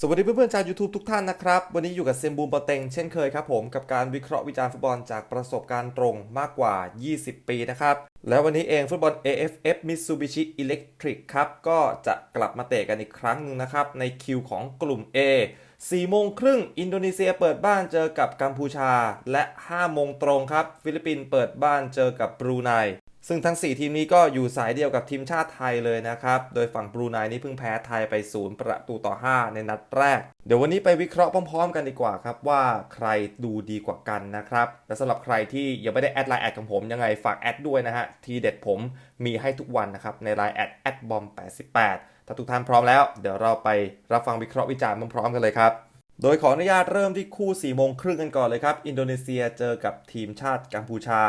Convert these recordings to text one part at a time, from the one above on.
สวัสดีเพื่อนๆชาว YouTube ทุกท่านนะครับ วันนี้อยู่กับเซมบูมปอเต็งเช่นเคยครับผมกับการวิเคราะห์วิจารณ์ฟุตบอลจากประสบการณ์ตรงมากกว่า 20 ปีนะครับ แล้ววันนี้เองฟุตบอล AFF Mitsubishi Electric ครับก็จะกลับมาเตะกันอีกครั้งหนึ่งนะครับ ในคิวของกลุ่ม A 4โมงครึ่งอินโดนีเซียเปิดบ้านเจอกับกัมพูชา และ 5 โมงตรงครับ ฟิลิปปินส์เปิดบ้านเจอกับบรูไน ซึ่งทั้ง 4 ทีมนี้ก็อยู่สายเดียวกับทีมชาติไทยเลยนะครับ โดยฝั่งบรูไนนี่เพิ่งแพ้ไทยไป 0 ประตูต่อ 5 ในนัดแรก เดี๋ยววันนี้ไปวิเคราะห์พร้อม ๆ กันดีกว่าครับ ว่าใครดูดีกว่ากันนะครับ และสำหรับใครที่ยังไม่ได้แอดไลน์แอดของผมยังไงฝากแอดด้วยนะฮะ ทีเด็ดผมมีให้ทุกวันนะครับ ในไลน์แอดแอดบอม88ถ้าทุกท่านพร้อมแล้ว เดี๋ยวเราไปรับฟังวิเคราะห์วิจารณ์พร้อมๆกันเลยครับ โดยขออนุญาตเริ่มที่คู่4โมงครึ่งกันก่อนเลยครับ อินโดนีเซียเจอกับทีมชาติกัมพูชา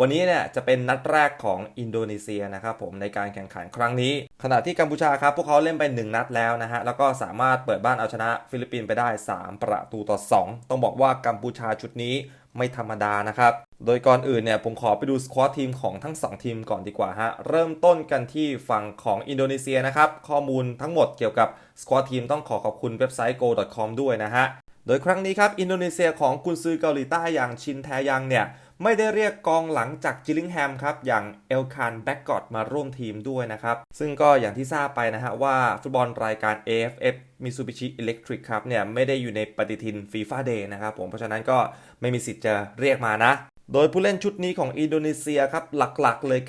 วันนี้เนี่ยจะเป็นนัดแรกของอินโดนีเซียนะครับผมในการแข่งขันครั้งนี้ ขณะที่กัมพูชาครับพวกเขาเล่นไป 1 นัดแล้วนะฮะ แล้วก็สามารถเปิดบ้านเอาชนะฟิลิปปินส์ไปได้ 3 ประตูต่อ 2 ต้องบอกว่ากัมพูชาชุดนี้ ไม่ธรรมดานะครับ โดยก่อนอื่นเนี่ยผมขอไปดูสควอตทีมของทั้ง 2 ทีมก่อนดีกว่าฮะ เริ่มต้นกันที่ฝั่งของอินโดนีเซียนะครับ ข้อมูลทั้งหมดเกี่ยวกับสควอตทีมต้องขอขอบคุณเว็บไซต์ go.com ด้วยนะฮะ โดยครั้งนี้ครับอินโดนีเซียของกุนซือเกาหลีใต้อย่างชินแทยังเนี่ย ไม่ได้เรียกกองหลังจากจิลิงแฮมครับ อย่างเอลคานแบ็กกอดมาร่วมทีมด้วยนะครับ ซึ่งก็อย่างที่ทราบไปนะฮะว่าฟุตบอลรายการ AFF Mitsubishi Electric ครับเนี่ยไม่ได้อยู่ในปฏิทินฟีฟ่าเดย์นะครับผมเพราะฉะนั้นก็ไม่มีสิทธิ์จะเรียกมานะ โดยผู้เล่นชุดนี้ของอินโดนีเซียครับหลักๆเลย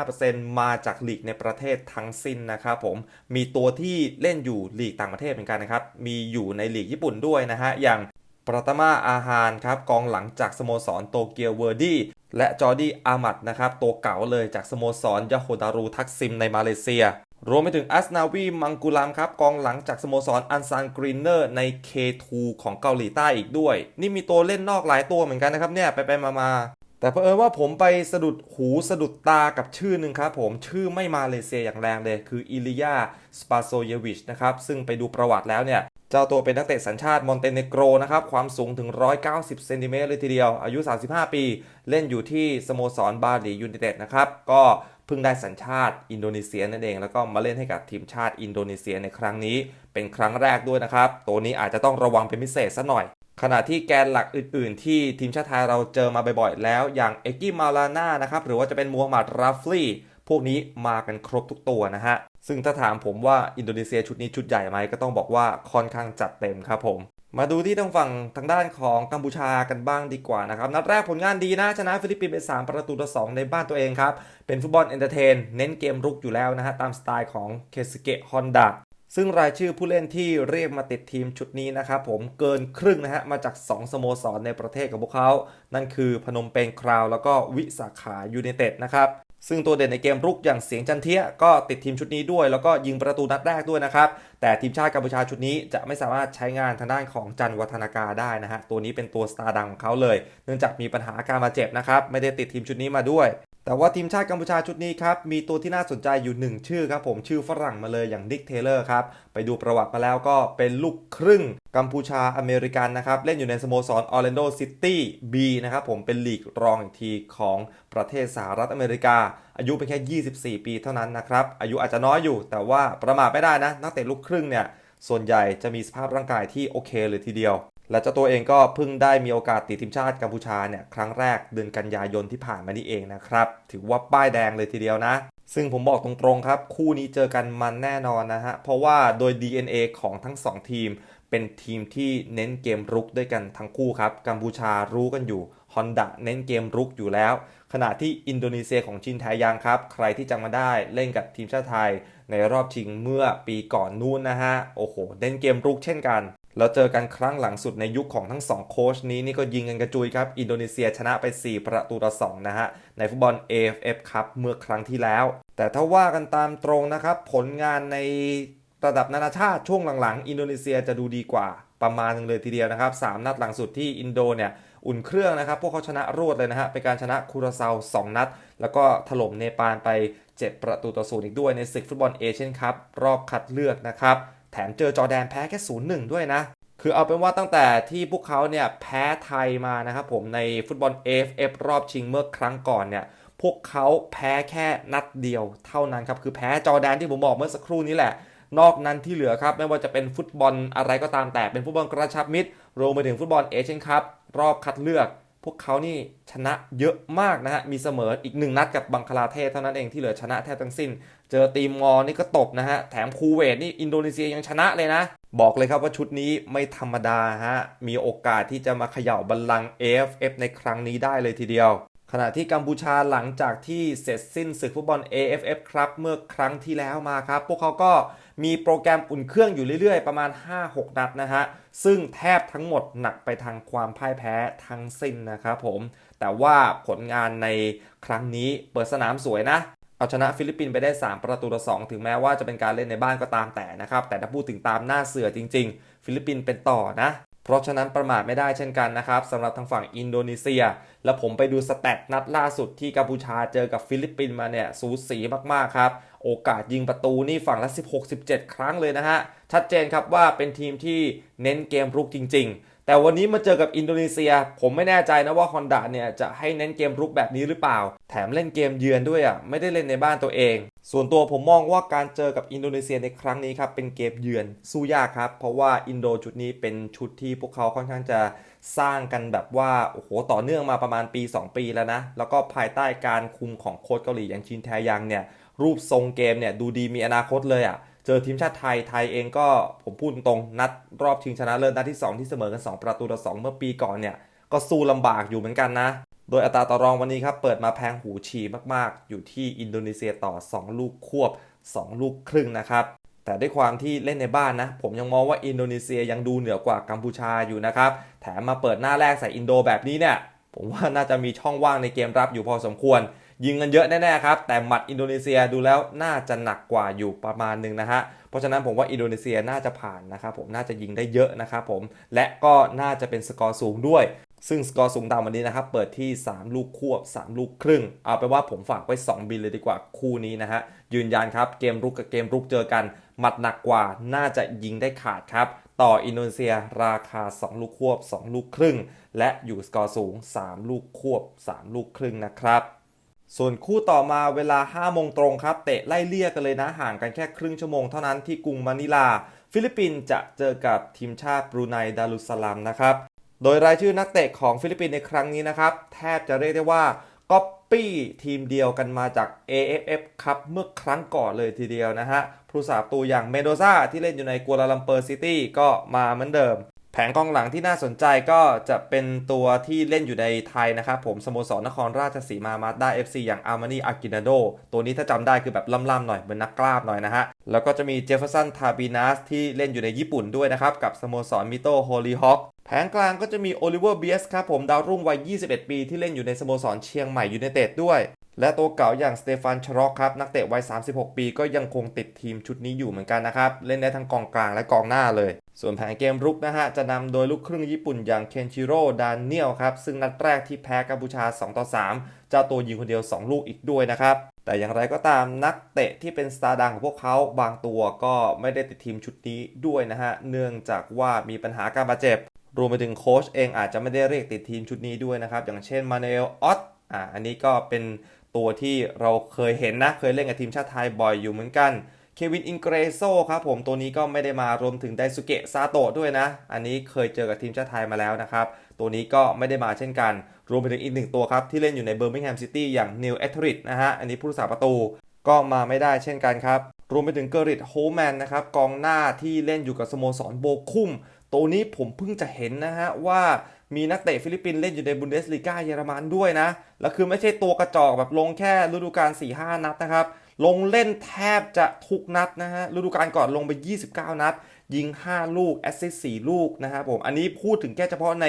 95%มาจากลีกในประเทศทั้งสิ้นนะครับผมมีตัวที่เล่นอยู่ลีกต่างประเทศเหมือนกันนะครับมีอยู่ในลีกญี่ปุ่นด้วยนะฮะอย่าง ปรัตมาอาฮานครับกองหลังจากสโมสรโตเกียวเวอร์ดี้และจอร์ดี้อามัดนะครับตัวเก่าเลยจากสโมสรยาโฮดารูทักซิมในมาเลเซีย รวมไปถึงอัสนาวีมังกุลามครับกองหลังจากสโมสรอันซานกรีนเนอร์ใน K2 ของเกาหลีใต้อีกด้วย นี่มีตัวเล่นนอกหลายตัวเหมือนกันนะครับเนี่ยไปไปมามาแต่เพอเอิญว่าผมไปสะดุดหูสะดุดตากับชื่อหนึ่งครับผมชื่อไม่มาเลเซียอย่างแรงเลย คืออิลิยาสปาโซเยวิชนะครับ ซึ่งไปดูประวัติแล้วเนี่ย เจ้าตัวเป็นนักเตะสัญชาติมอนเตเนโกรนะครับ ความสูงถึง 190 เซนติเมตรเลยทีเดียว อายุ 35 ปี เล่นอยู่ที่สโมสรบาหลียูไนเต็ดนะครับ ก็เพิ่งได้สัญชาติอินโดนีเซียนั่นเอง แล้วก็มาเล่นให้กับทีมชาติอินโดนีเซียในครั้งนี้ เป็นครั้งแรกด้วยนะครับ ตัวนี้อาจจะต้องระวังเป็นพิเศษซะหน่อย ขณะที่แกนหลักอื่น ๆ ที่ทีมชาติไทยเราเจอมาบ่อย ๆ แล้ว อย่างเอ็กกี้มาลาน่านะครับ หรือว่าจะเป็นมูฮัมหมัดราฟลีพวกนี้มากันครบทุกตัวนะฮะ ซึ่งถ้าถามผมว่าอินโดนีเซียชุดนี้ชุดใหญ่ไหมก็ต้องบอกว่าค่อนข้างจัดเต็มครับผม มาดูที่ทางฝั่งทางด้านของกัมพูชากันบ้างดีกว่านะครับนัดแรกผลงานดีนะชนะฟิลิปปินส์ไป3ประตูต่อ2ในบ้านตัวเองครับ เป็นฟุตบอลเอนเตอร์เทนเน้นเกมรุกอยู่แล้วนะฮะตามสไตล์ของเคสเกะฮอนดาซึ่งรายชื่อผู้เล่นที่เรียกมาติดทีมชุดนี้นะครับผมเกินครึ่งนะฮะมาจาก 2 สโมสรในประเทศของพวกเขา นั่นคือพนมเปญคราว แล้วก็วิสาขายูไนเต็ดนะครับ ซึ่งตัวเด่นในเกมรุกอย่างเสียงจันเทียก็ติดทีมชุดนี้ด้วย แล้วก็ยิงประตูนัดแรกด้วยนะครับ แต่ทีมชาติกัมพูชาชุดนี้จะไม่สามารถใช้งานทางด้านของจันวัฒนากาได้นะฮะตัวนี้เป็นตัวสตาร์ดังของเขาเลย เนื่องจากมีปัญหาการบาดเจ็บนะครับไม่ได้ติดทีมชุดนี้มาด้วย แต่ว่าทีมชาติกัมพูชาชุดนี้ครับ มีตัวที่น่าสนใจอยู่ 1 ชื่อครับผมชื่อฝรั่งมาเลยอย่างดิกเทเลอร์ครับ ไปดูประวัติมาแล้วก็เป็นลูกครึ่งกัมพูชาอเมริกันนะครับ เล่นอยู่ในสโมสรออร์แลนโดซิตี้บีนะครับผมเป็นลีกรองอีกทีของประเทศสหรัฐอเมริกา อายุเป็นแค่ 24 ปีเท่านั้นนะครับ อายุอาจจะน้อยอยู่ แต่ว่าประมาทไม่ได้นะ นักเตะลูกครึ่งเนี่ยส่วนใหญ่จะมีสภาพร่างกายที่โอเคเลยทีเดียว และเจ้าตัวเองก็เพิ่งได้มีโอกาสติดทีมชาติกัมพูชาเนี่ยครั้งแรกเดือนกันยายนที่ผ่านมานี่เองนะครับ ถือว่าป้ายแดงเลยทีเดียวนะ ซึ่งผมบอกตรงๆครับ คู่นี้เจอกันมันแน่นอนนะฮะ เพราะว่าโดย DNA ของทั้ง 2 ทีม เป็นทีมที่เน้นเกมรุกด้วยกันทั้งคู่ครับ กัมพูชารู้กันอยู่ฮอนดะเน้นเกมรุกอยู่แล้ว ขณะที่อินโดนีเซียของชินแทยังครับ ใครที่จำมาได้เล่นกับทีมชาติไทย ในรอบชิงเมื่อปีก่อนนู้นนะฮะ โอ้โห เน้นเกมรุกเช่นกัน แล้วเจอกันครั้งหลังสุดในยุคของทั้ง 2 โค้ชนี้นี่ก็ยิงกันกระจุยครับ อินโดนีเซียชนะไป 4 ประตูต่อ 2 นะฮะ ในฟุตบอล AFF ครับเมื่อครั้งที่แล้ว แต่ถ้าว่ากันตามตรงนะครับ ผลงานในระดับนานาชาติช่วงหลังๆ อินโดนีเซียจะดูดีกว่าประมาณนึงเลยทีเดียวนะครับ 3 นัดหลังสุดที่อินโดเนี่ยอุ่นเครื่องนะครับ พวกเขาชนะรวดเลยนะฮะ เป็นการชนะคูราซา2 นัด แล้วก็ถล่มเนปาลไป 7 ประตูต่อศูนย์อีกด้วยในศึกฟุตบอลเอเชียนคัพรอบคัดเลือกนะครับ แถมเจอจอแดนแพ้แค่0-1ด้วยนะ คือเอาเป็นว่าตั้งแต่ที่พวกเขาเนี่ยแพ้ไทยมานะครับผมในฟุตบอล AFF รอบชิงเมื่อครั้งก่อนเนี่ยพวกเขาแพ้แค่นัดเดียวเท่านั้นครับคือแพ้จอแดนที่ผมบอกเมื่อสักครู่นี้แหละ นอกนั้นที่เหลือครับไม่ว่าจะเป็นฟุตบอลอะไรก็ตามแต่เป็นฟุตบอลกระชับมิตรรวมไปถึงฟุตบอลเอเชียนคัพรอบคัดเลือก พวกเขานี่ชนะเยอะมากนะฮะมีเสมออีกหนึ่งนัดกับบังคลาเทศเท่านั้นเองที่เหลือชนะแทบทั้งสิ้น เจอตีมอนี่ก็ตบนะฮะ แถมคูเวตนี่อินโดนีเซียยังชนะเลยนะ บอกเลยครับว่าชุดนี้ไม่ธรรมดาฮะ มีโอกาสที่จะมาเขย่าบัลลังก์ AFF ในครั้งนี้ได้เลยทีเดียว ขณะที่กัมพูชาหลังจากที่เสร็จสิ้นศึกฟุตบอล AFF ครับเมื่อครั้งที่แล้วมาครับ พวกเขาก็มีโปรแกรมอุ่นเครื่องอยู่เรื่อยๆ ประมาณ 5-6 นัดนะฮะ ซึ่งแทบทั้งหมดหนักไปทางความพ่ายแพ้ทั้งสิ้นนะครับผม แต่ว่าผลงานในครั้งนี้เปิดสนามสวยนะ เอาชนะฟิลิปปินส์ไปได้ 3 ประตูต่อ2ถึงแม้ว่าจะเป็นการเล่นในบ้านก็ตามแต่นะครับ แต่ถ้าพูดถึงตามหน้าเสือจริง ๆ ฟิลิปปินส์เป็นต่อนะ เพราะฉะนั้นประมาทไม่ได้เช่นกันนะครับสำหรับทางฝั่งอินโดนีเซีย แล้วผมไปดูสแตทนัดล่าสุดที่กัมพูชาเจอกับฟิลิปปินส์มาเนี่ยสูสีมากๆครับ โอกาสยิงประตูนี่ฝั่งละ 16-17 ครั้งเลยนะฮะชัดเจนครับว่าเป็นทีมที่เน้นเกมรุกจริง ๆ แต่วันนี้มาเจอกับอินโดนีเซีย ผมไม่แน่ใจนะว่าฮอนดาเนี่ยจะให้เน้นเกมรุกแบบนี้หรือเปล่า แถมเล่นเกมเยือนด้วยอะไม่ได้เล่นในบ้านตัวเอง ส่วนตัวผมมองว่าการเจอกับอินโดนีเซียในครั้งนี้ครับเป็นเกมเยือนสู้ยากครับเพราะว่าอินโดชุดนี้เป็นชุดที่พวกเขาค่อนข้างจะสร้างกันแบบว่าโอ้โหต่อเนื่องมาประมาณปี 2 ปีแล้วนะแล้วก็ภายใต้การคุมของโค้ชเกาหลีอย่างชินแทยังเนี่ยรูปทรงเกมเนี่ยดูดีมีอนาคตเลยอะ เจอทีมชาติไทยไทยเองก็ผมพูดตรงนัดรอบชิงชนะเลิศนัดที่ 2 ที่เสมอกัน 2 ประตูต่อ2เมื่อปีก่อนเนี่ย ก็สู้ลำบากอยู่เหมือนกันนะ โดยอัตราต่อรองวันนี้ครับ เปิดมาแพงหูฉี่มากๆ อยู่ที่อินโดนีเซียต่อ 2 ลูกควบ 2 ลูกครึ่งนะครับ แต่ด้วยความที่เล่นในบ้านนะ ผมยังมองว่าอินโดนีเซียยังดูเหนือกว่ากัมพูชาอยู่นะครับแถมมาเปิดหน้าแรกใส่อินโดแบบนี้เนี่ยผมว่าน่าจะมีช่องว่างในเกมรับอยู่พอสมควร ยิงกันเยอะแน่ๆครับ แต่หมัดอินโดนีเซียดูแล้วน่าจะหนักกว่าอยู่ประมาณหนึ่งนะฮะ เพราะฉะนั้นผมว่าอินโดนีเซียน่าจะผ่านนะครับผม น่าจะยิงได้เยอะนะครับผม และก็น่าจะเป็นสกอร์สูงด้วย ซึ่งสกอร์สูงตามวันนี้นะครับ เปิดที่ 3 ลูกควบ 3 ลูกครึ่ง เอาไปว่าผมฝากไว้ 2 บินเลยดีกว่าคู่นี้นะฮะ ยืนยันครับเกมรุกกับเกมรุกเจอกัน หมัดหนักกว่า น่าจะยิงได้ขาดครับต่ออินโดนีเซียราคา 2 ลูกควบ 2 ลูกครึ่ง และอยู่สกอร์สูง 3 ลูกควบ 3 ลูกครึ่งนะครับ ส่วนคู่ต่อมาเวลา5โมงตรงครับ เตะไล่เลี่ยกันเลยนะห่างกันแค่ครึ่งชั่วโมงเท่านั้นที่กรุงมะนิลา ฟิลิปปินส์จะเจอกับทีมชาติบรูไนดารุสสลามนะครับ โดยรายชื่อนักเตะของฟิลิปปินส์ในครั้งนี้นะครับ แทบจะเรียกได้ว่าก๊อปปี้ทีมเดียวกันมาจาก AFF ครับเมื่อครั้งก่อนเลยทีเดียวนะฮะผู้สาประตูอย่างเมโดซาที่เล่นอยู่ในกัวลาลัมเปอร์ซิตี้ก็มาเหมือนเดิม ผงกองหลังที่น่าสนใจก็จะเป็นตัวที่เล่นอยู่ในไทยนะครับผมสโมสรนครราชสีมามาด้า FC อย่างอาร์มานีอากินาโดตัวนี้ถ้าจำได้คือแบบล่ำๆหน่อยเหมือนนักกล้ามหน่อยนะฮะ แล้วก็จะมีเจฟเฟอร์สันทาบินัสที่เล่นอยู่ในญี่ปุ่นด้วยนะครับ กับสโมสรมิโตโฮลีฮอคแผงกลางก็จะมีโอลิเวอร์เบียสครับผมดาวรุ่งวัย 21 ปีที่เล่นอยู่ในสโมสรเชียงใหม่ยูไนเต็ดด้วย และตัวเก่าอย่างสเตฟานชรอกครับนักเตะวัย 36 ปีก็ยังคงติดทีมชุดนี้อยู่เหมือนกันนะครับ เล่นได้ทั้งกองกลางและกองหน้าเลย ส่วนแผนเกมรุกนะฮะ จะนำโดยลูกครึ่งญี่ปุ่นอย่างเคนชิโร่ดานเนียลครับ ซึ่งนัดแรกที่แพ้กัมพูชา 2 ต่อ 3 เจ้าตัวยิงคนเดียว 2 ลูกอีกด้วยนะครับ แต่อย่างไรก็ตามนักเตะที่เป็นสตาร์ดังของพวกเขาบางตัวก็ไม่ได้ติดทีมชุดนี้ด้วยนะฮะเนื่องจากว่ามีปัญหาการบาดเจ็บ รวมไปถึงโค้ชเองอาจจะไม่ได้เรียกติดทีมชุดนี้ด้วยนะครับอย่างเช่นมาเนลออตอ่าอันนี้ก็เป็น ตัวที่เราเคยเห็นนะ เคยเล่นกับทีมชาติไทยบ่อยอยู่เหมือนกันเควินอิงเกรโซครับผมตัวนี้ก็ไม่ได้มารวมถึงไดสุเกะซาโตะด้วยนะ อันนี้เคยเจอกับทีมชาติไทยมาแล้วนะครับ ตัวนี้ก็ไม่ได้มาเช่นกัน รวมไปถึงอีกหนึ่งตัวครับ ที่เล่นอยู่ในเบอร์มิงแฮมซิตี้อย่างนิวเอทริดนะฮะ อันนี้ผู้รักษาประตูก็มาไม่ได้เช่นกันครับ รวมไปถึงเกอริตโฮแมนนะครับกองหน้าที่เล่นอยู่กับสโมสรโบคุมตัวนี้ผมเพิ่งจะเห็นนะฮะว่ามีนักเตะฟิลิปปินส์เล่นอยู่ในบุนเดสลีกาเยอรมันด้วยนะ แล้วคือไม่ใช่ตัวกระจอกแบบลงแค่ฤดูกาล4-5 นัดนะครับ ลงเล่นแทบจะทุกนัดนะฮะฤดูกาลก่อนลงไป 29 นัด ยิง 5 ลูก แอสซิสต์4ลูกนะครับผม อันนี้พูดถึงแค่เฉพาะใน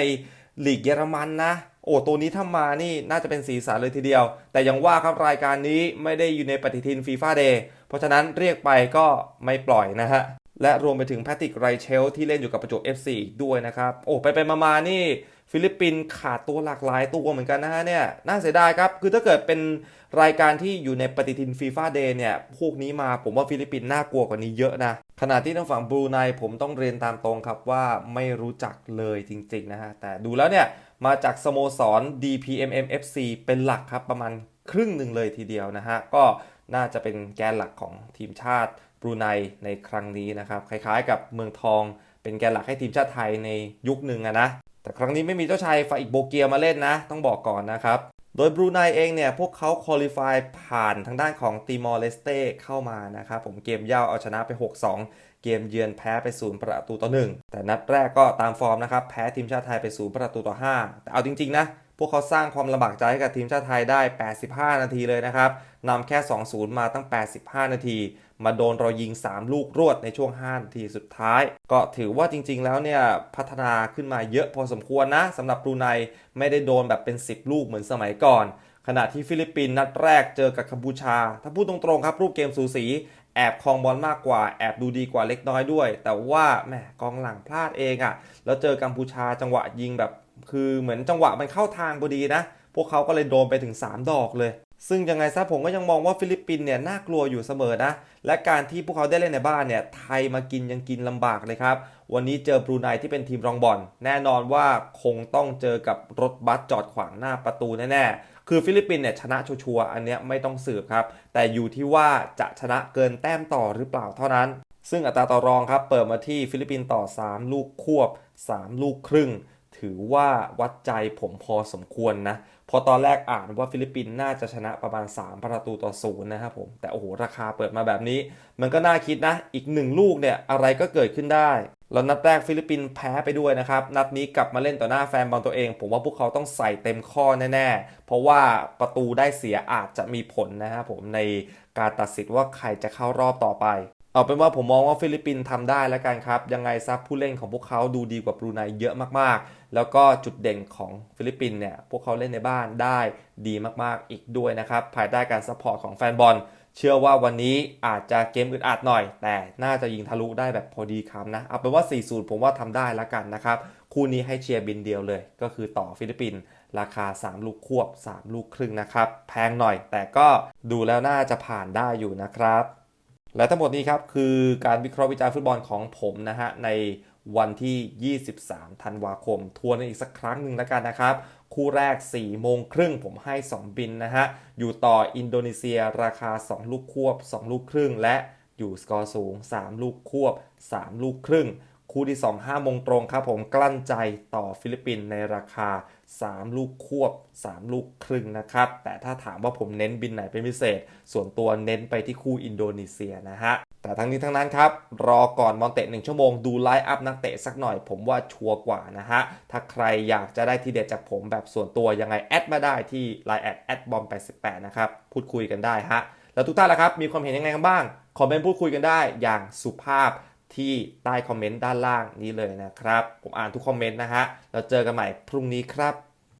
ลีกเยอรมันนะ โอ้ตัวนี้ถ้ามานี่น่าจะเป็นสีสันเลยทีเดียว แต่ยังว่าครับรายการนี้ไม่ได้อยู่ในปฏิทินฟีฟ่าเดย์เพราะฉะนั้นเรียกไปก็ไม่ปล่อยนะฮะ และรวมไปถึงแพทริกไรเชลที่เล่นอยู่กับประจวบ FC อีกด้วยนะครับ โอ้ไปไปมามานี่ ฟิลิปปินส์ขาดตัวหลากหลายตัวเหมือนกันนะฮะเนี่ยน่าเสียดายครับ คือถ้าเกิดเป็นรายการที่อยู่ในปฏิทินฟีฟ่าเดย์เนี่ยพวกนี้มาผมว่าฟิลิปปินส์น่ากลัวกว่านี้เยอะนะขณะที่ทางฝั่งบรูไนผมต้องเรียนตามตรงครับว่าไม่รู้จักเลยจริงๆนะฮะแต่ดูแล้วเนี่ย มาจากสโมสร DPMM FC เป็นหลักครับประมาณครึ่งหนึ่งเลยทีเดียวนะฮะ ก็น่าจะเป็นแกนหลักของทีมชาติบรูไนในครั้งนี้นะครับ คล้ายๆ กับเมืองทองเป็นแกนหลักให้ทีมชาติไทยในยุคหนึ่งอะนะ แต่ครั้งนี้ไม่มีเจ้าชายฟาอิกโบเกียมาเล่นนะ ต้องบอกก่อนนะครับ โดยบรูไนเองเนี่ย พวกเขาคุริฟายผ่านทางด้านของติมอร์เลสเต้เข้ามานะครับผมเกมเย่าเอาชนะไป 6-2 เกมเยือนแพ้ไป0ประตูต่อ 1 แต่นัดแรกก็ตามฟอร์มนะครับ แพ้ทีมชาติไทยไป0ประตูต่อ 5 แต่เอาจริง ๆ นะ พวกเขาสร้างความลำบากใจให้กับทีมชาติไทยได้ 85 นาทีเลยนะครับนำแค่ 2-0 มาตั้ง 85 นาที มาโดนเรายิง 3 ลูกรวดในช่วง 5 นาทีสุดท้าย ก็ถือว่าจริง ๆ แล้วเนี่ย พัฒนาขึ้นมาเยอะพอสมควรนะสำหรับบรูไนไม่ได้โดนแบบเป็น 10 ลูกเหมือนสมัยก่อนขณะที่ฟิลิปปินส์นัดแรกเจอกับกัมพูชา ถ้าพูดตรงๆครับ รูปเกมสูสี แอบครองบอลมากกว่าแอบดูดีกว่าเล็กน้อยด้วย แต่ว่าแหมกองหลังพลาดเองอะ่ะแล้วเจอกัมพูชาจังหวะยิงแบบ คือเหมือนจังหวะมันเข้าทางพอดีนะ พวกเขาก็เลยโดนไปถึง 3 ดอกเลย ซึ่งยังไงซะผมก็ยังมองว่าฟิลิปปินส์เนี่ยน่ากลัวอยู่เสมอนะ และการที่พวกเขาได้เล่นในบ้านเนี่ยไทยมากินยังกินลำบากเลยครับ วันนี้เจอบรูไนที่เป็นทีมรองบอลแน่นอนว่าคงต้องเจอกับรถบัสจอดขวางหน้าประตูแน่ๆ คือฟิลิปปินส์เนี่ยชนะชัวร์อันเนี้ยไม่ต้องสืบครับ แต่อยู่ที่ว่าจะชนะเกินแต้มต่อหรือเปล่าเท่านั้น ซึ่งอัตราต่อรองครับเปิดมาที่ฟิลิปปินส์ต่อ 3 ลูกควบ 3 ลูกครึ่ง ถือว่าวัดใจผมพอสมควรนะพอตอนแรกอ่านว่าฟิลิปปินส์น่าจะชนะประมาณ 3 ประตูต่อศูนย์นะครับผม แต่โอ้โห ราคาเปิดมาแบบนี้ มันก็น่าคิดนะ อีกหนึ่งลูกเนี่ย อะไรก็เกิดขึ้นได้ แล้วนัดแรกฟิลิปปินส์แพ้ไปด้วยนะครับ นัดนี้กลับมาเล่นต่อหน้าแฟนบอลตัวเอง ผมว่าพวกเขาต้องใส่เต็มข้อแน่ ๆ เพราะว่าประตูได้เสียอาจจะมีผลนะครับผมในการตัดสินว่าใครจะเข้ารอบต่อไป เอาเป็นว่าผมมองว่าฟิลิปปินส์ทำได้แล้วกันครับ ยังไงซับผู้เล่นของพวกเขาดูดีกว่าบรูไนเยอะมากๆ แล้วก็จุดเด่นของฟิลิปปินส์เนี่ยพวกเขาเล่นในบ้านได้ดีมากๆอีกด้วยนะครับภายใต้การซัพพอร์ตของแฟนบอลเชื่อว่าวันนี้อาจจะเกมอึดอัดหน่อย แต่น่าจะยิงทะลุได้แบบพอดีคำนะเอาเป็นว่า 4-0 ผมว่าทำได้แล้วกันนะครับ คู่นี้ให้เชียร์บินเดียวเลย ก็คือต่อฟิลิปปินส์ราคา 3 ลูกควบ 3 ลูกครึ่งนะครับ แพงหน่อย แต่ก็ดูแล้วน่าจะผ่านได้อยู่นะครับ และทั้งหมดนี้ครับคือการวิเคราะห์วิจารณ์ฟุตบอลของผมนะฮะใน วันที่ 23 ธันวาคม ทวนกันอีกสักครั้งหนึ่งแล้วกันนะครับ คู่แรก 4 โมงครึ่งผมให้ 2 บินนะฮะ อยู่ต่ออินโดนีเซียราคา 2 ลูกควบ 2 ลูกครึ่ง และอยู่สกอร์สูง 3 ลูกควบ 3 ลูกครึ่ง คู่ที่ 2 5โมงตรงครับผมกลั้นใจต่อฟิลิปปินส์ในราคา 3 ลูกควบ 3 ลูกครึ่งนะครับ แต่ถ้าถามว่าผมเน้นบินไหนเป็นพิเศษ ส่วนตัวเน้นไปที่คู่อินโดนีเซียนะฮะ แต่ทั้งนี้ทั้งนั้นครับ รอก่อนบอลเตะ 1 ชั่วโมงดูไลฟ์อัพนักเตะสักหน่อยผมว่าชัวร์กว่านะฮะ ถ้าใครอยากจะได้ทีเด็ดจากผมแบบส่วนตัวยังไงแอดมาได้ที่ Line แอดแอดบอม88นะครับพูดคุยกันได้ฮะแล้วทุกท่านล่ะครับมีความเห็นยังไงกันบ้างคอมเมนต์พูดคุยกันได้อย่างสุภาพ ที่ใต้คอมเมนต์ด้านล่างนี้เลยนะครับ ผมอ่านทุกคอมเมนต์นะฮะเราเจอกันใหม่พรุ่งนี้ครับ